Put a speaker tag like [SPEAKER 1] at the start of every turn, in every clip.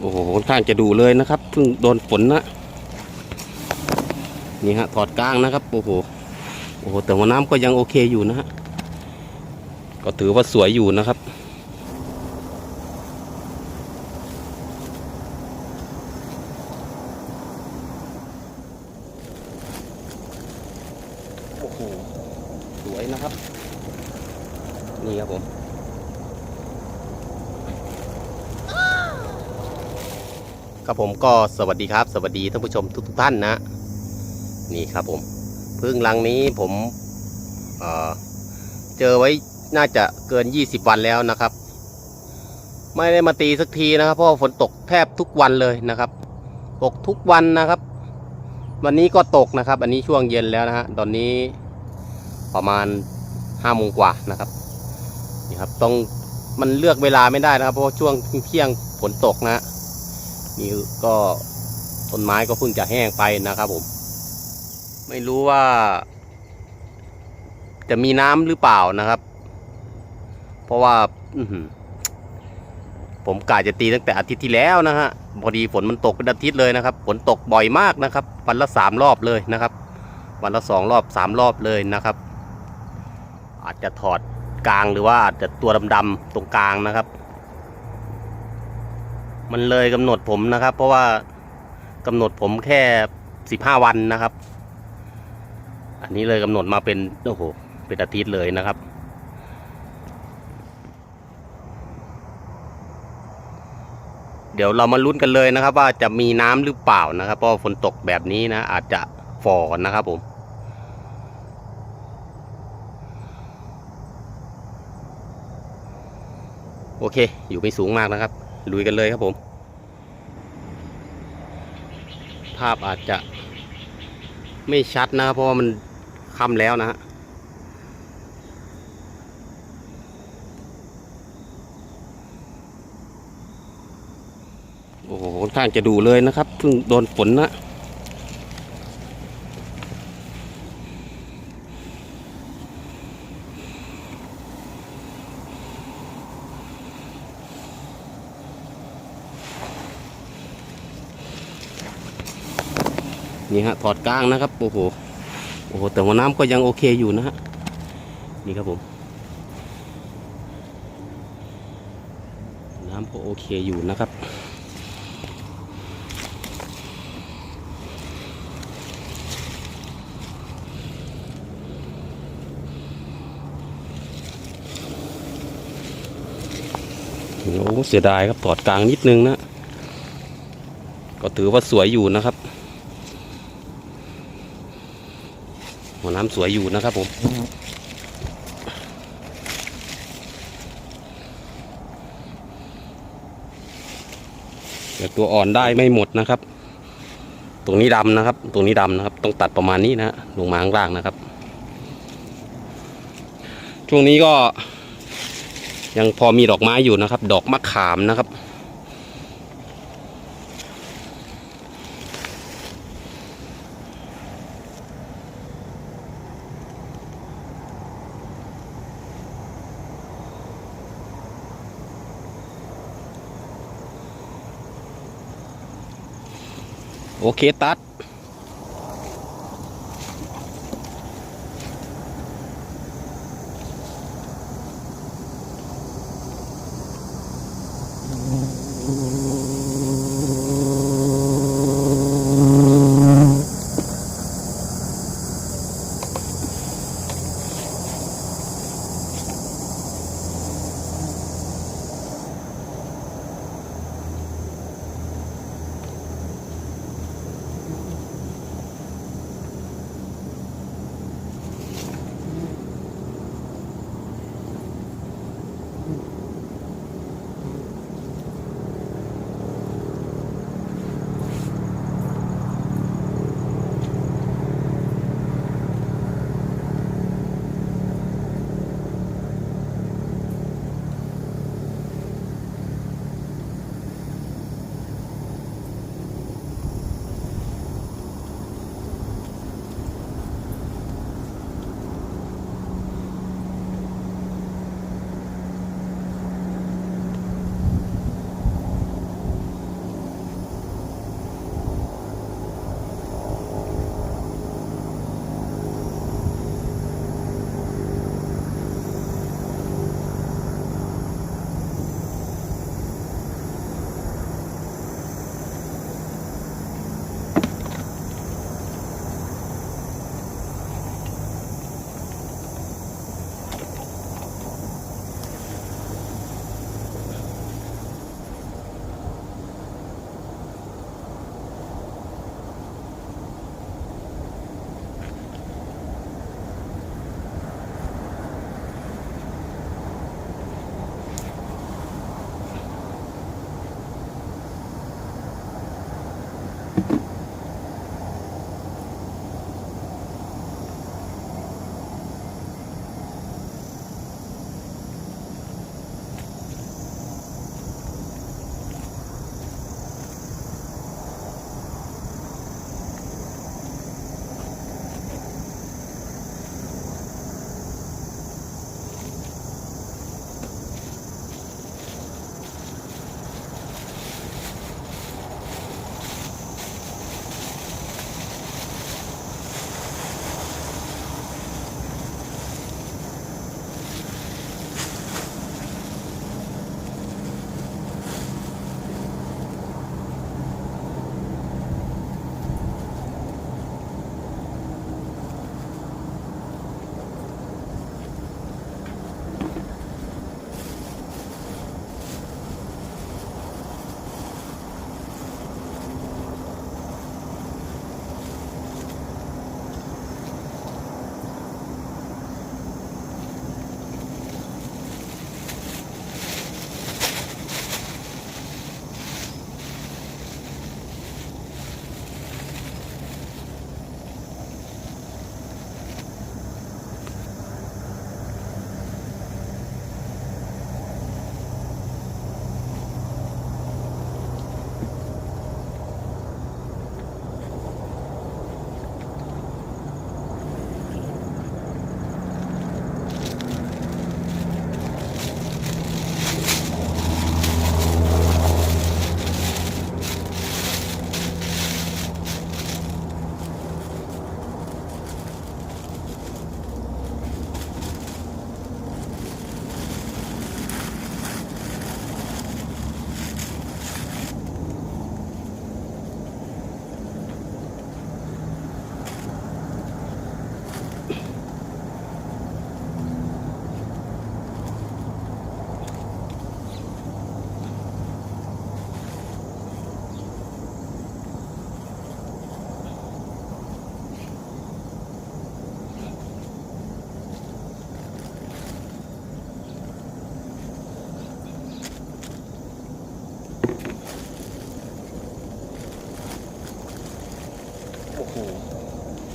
[SPEAKER 1] โอ้โหค่อนข้างจะดูเลยนะครับเพิ่งโดนฝนนะนี่ฮะถอดกลางนะครับโอ้โหโอ้โหแต่หัวน้ำก็ยังโอเคอยู่นะฮะก็ถือว่าสวยอยู่นะครับโอ้โหสวยนะครับ นี่ครับผม ครับผมก็สวัสดีครับ สวัสดีท่านผู้ชมทุกทท่านนะ นี่ครับผมพึ่งลังนี้ผมเเจอไว้น่าจะเกิน 20 วันแล้วนะครับ ไม่ได้มาตีสักทีนะครับ เพราะฝนตกแทบทุกวันเลยนะครับ ตกทุกวันนะครับ วันนี้ก็ตกนะครับ อันนี้ช่วงเย็นแล้วนะฮะตอนนี้ประมาณห้าโมงกว่านะครับนี่ครับต้องมันเลือกเวลาไม่ได้นะครับ เพราะช่วงเที่ยงฝนตกนะฮะ นี่ก็ต้นไม้ก็เพิ่งจะแห้งไปนะครับผม ไม่รู้ว่า จะมีน้ำหรือเปล่านะครับ เพราะว่าอืผมกะจะตีตั้งแต่อาทิตย์ที่แล้วนะฮะพอดีฝนมันตกเป็นอาทิตย์เลยนะครับ ฝนตกบ่อยมากนะครับ วันละสามรอบเลยนะครับ วันละสองรอบสามรอบเลยนะครับ อาจจะถอดกลางหรือว่าอาจจะตัวดำๆตรงกลางนะครับ มันเลยกำหนดผมนะครับ เพราะว่ากำหนดผมแค่สิบห้าวันนะครับ อันนี้เลยกำหนดมาเป็นโอ้โหเป็นอาทิตย์เลยนะครับ เดี๋ยวเรามาลุ้นกันเลยนะครับ ว่าจะมีน้ำหรือเปล่านะครับ เพราะฝนตกแบบนี้นะ อาจจะฝ่อนะครับผมโอเค อยู่ไม่สูงมากนะครับ ลุยกันเลยครับผม ภาพอาจจะไม่ชัดนะครับเพราะว่ามันค่ำแล้วนะฮะโอ้โหค่านข้าจะดูเลยนะครับเพิ่งโดนฝนนะ นี่ฮะถอดกลางนะครับโอ้โหโอ้โหแต่หัวน้ำก็ยังโอเคอยู่นะฮะนี่ครับผม น้ำก็โอเคอยู่นะครับโอ้เสียดายครับถอดกลางนิดนึงนะ ก็ถือว่าสวยอยู่นะครับ หัวน้ำสวยอยู่นะครับผมแต่ตัวอ่อนได้ไม่หมดนะครับ ตรงนี้ดำนะครับ ตรงนี้ดำนะครับ ต้องตัดประมาณนี้นะฮะลงมาข้างล่างนะครับ ช่วงนี้ก็ ยังพอมีดอกไม้อยู่นะครับ ดอกมะขามนะครับ โอเคตัดโ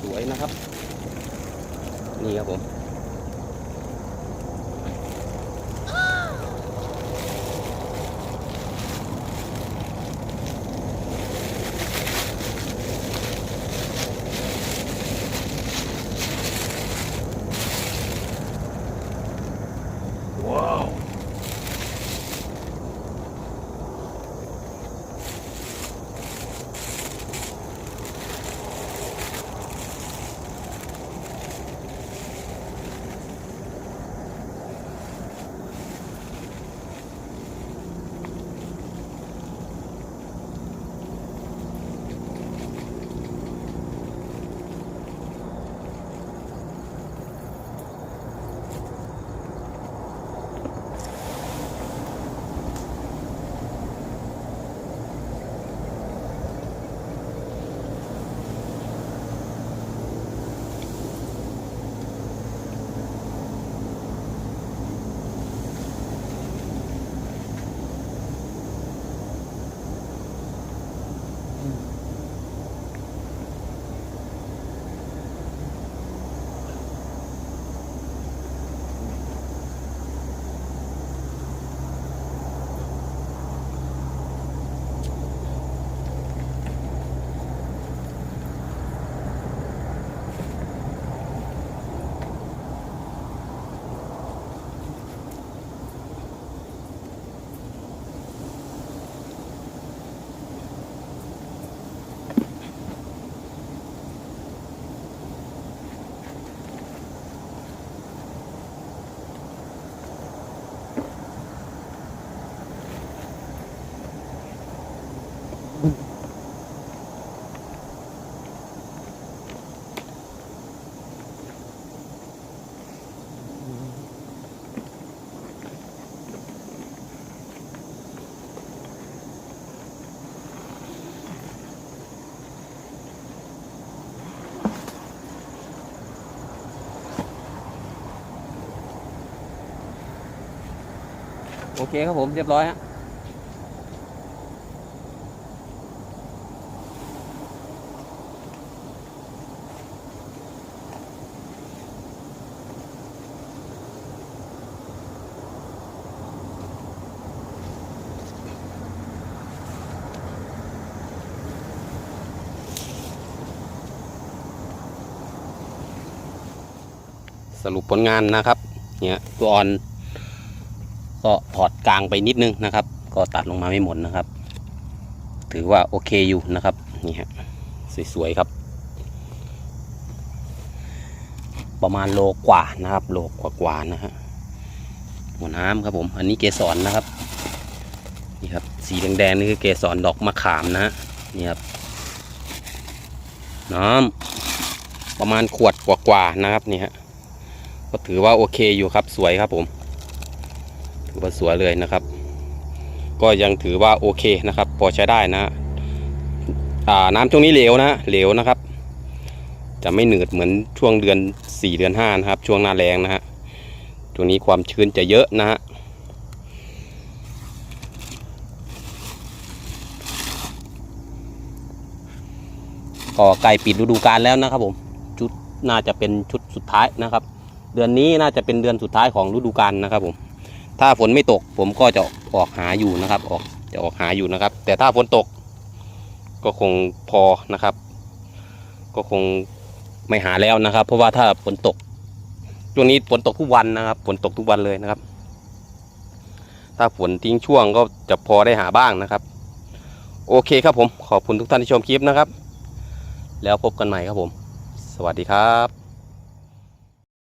[SPEAKER 1] สวยนะครับ นี่ครับผม โอเคครับผมเรียบร้อยฮะ สรุปผลงานนะครับ เนี่ยตัวอ่อน ก็ถอดกลางไปนิดนึงนะครับ ก็ตัดลงมาไม่หมดนะครับ ถือว่าโอเคอยู่นะครับ นี่ฮะสวยๆครับ ประมาณโลกว่านะครับ โลกว่ากว่านะฮะหัวน้ำครับผม อันนี้เกสรนะครับ นี่ครับ สีแดงๆนี่คือเกสรดอกมะขามนะฮะ นี่ครับ น้ำประมาณขวดกว่าๆนะครับนี่ฮะ ก็ถือว่าโอเคอยู่ครับสวยครับผม ถือว่าสวยเลยนะครับ ก็ยังถือว่าโอเคนะครับ พอใช้ได้นะอ่าน้ำช่วงนี้เหลวนะเหลวนะครับ จะไม่หนืดเหมือนช่วงเดือน 4 เดือน5นะครับ ช่วงหน้าแรงนะฮะช่วงนี้ความชื้นจะเยอะนะฮะก็ใกล้ปิดฤดูกาลแล้วนะครับผม ชุดน่าจะเป็นชุดสุดท้ายนะครับ เดือนนี้น่าจะเป็นเดือนสุดท้ายของฤดูกาลนะครับผม ถ้าฝนไม่ตกผมก็จะออกหาอยู่นะครับ ออกจะออกหาอยู่นะครับ แต่ถ้าฝนตก ก็คงพอนะครับ ก็คงไม่หาแล้วนะครับ เพราะว่าถ้าฝนตกช่วงนี้ฝนตกทุกวันนะครับฝนตกทุกวันเลยนะครับ ถ้าฝนทิ้งช่วงก็จะพอได้หาบ้างนะครับ โอเคครับผมขอบคุณทุกท่านที่ชมคลิปนะครับ แล้วพบกันใหม่ครับผม สวัสดีครับ